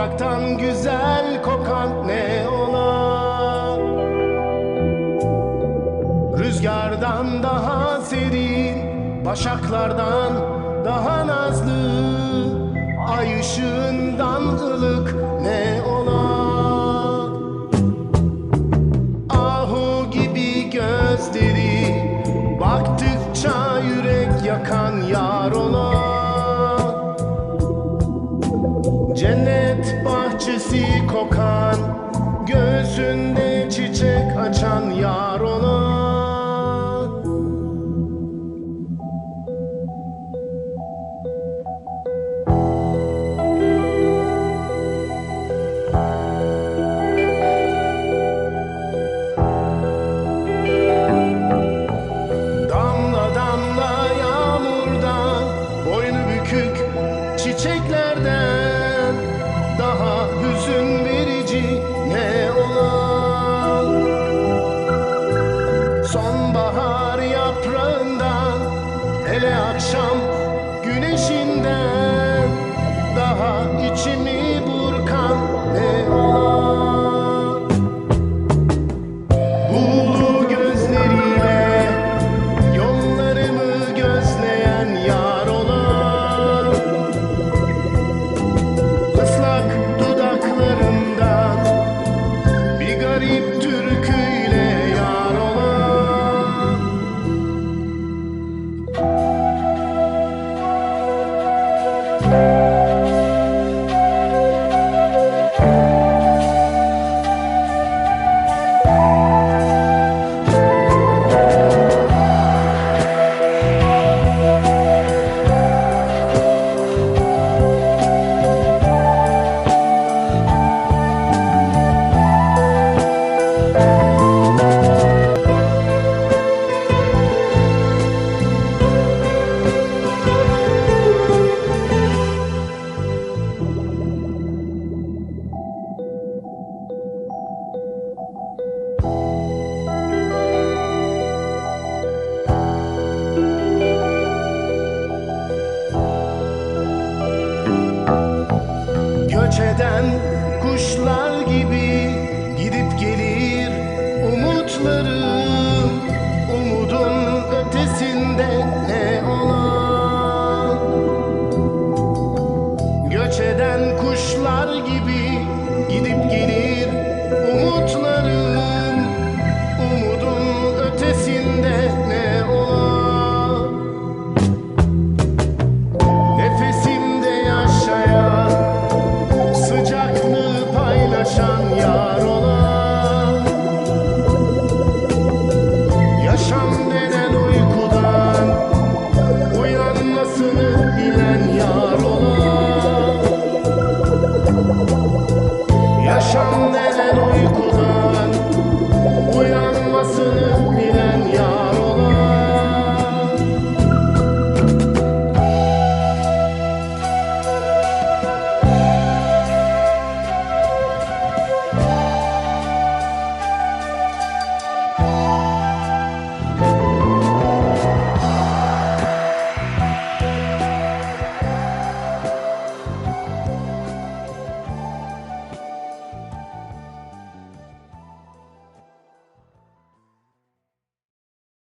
topraktan güzel kokan ne ola? Rüzgardan daha serin, başaklardan daha nazlı, ay ışığından ılık ne ola? Çiçeklerden Daha hüzün verici ne olan? Sonbahar yaprağından Hele akşam güneşinden Göç eden kuşlar